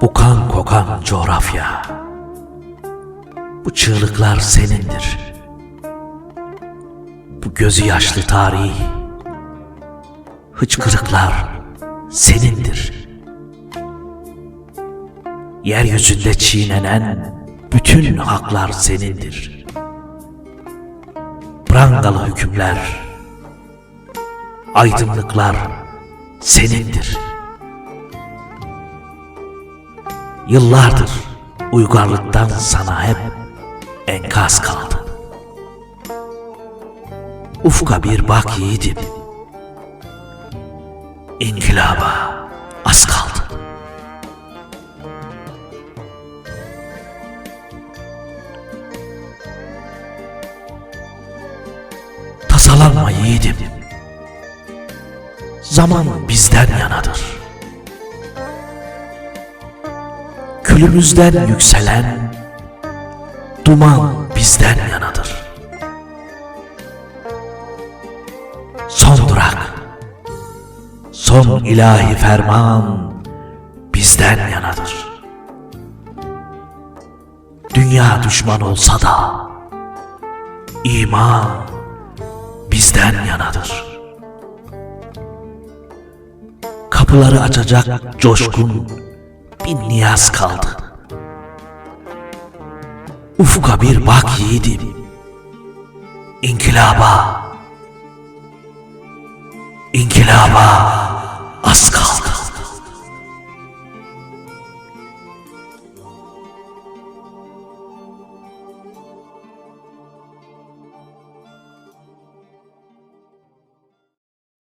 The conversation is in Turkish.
Bu kan kokan coğrafya. Bu çığlıklar senindir. Bu gözü yaşlı tarih. Hıçkırıklar senindir. Yeryüzünde çiğnenen bütün haklar senindir. Prangalı hükümler, aydınlıklar senindir. Yıllardır uygarlıktan sana hep enkaz kaldı. Ufka bir bak yiğidim. İnkılaba az kaldı. Tasalanma yiğidim. Zaman bizden yanadır. Külümüzden yükselen duman bizden yanadır. Son durak, son ilahi ferman bizden yanadır. Dünya düşman olsa da iman bizden yanadır. Kapıları açacak coşkun bir niyaz kaldı. Ufka bir bak yiğidim. İnkılaba. İnkılaba.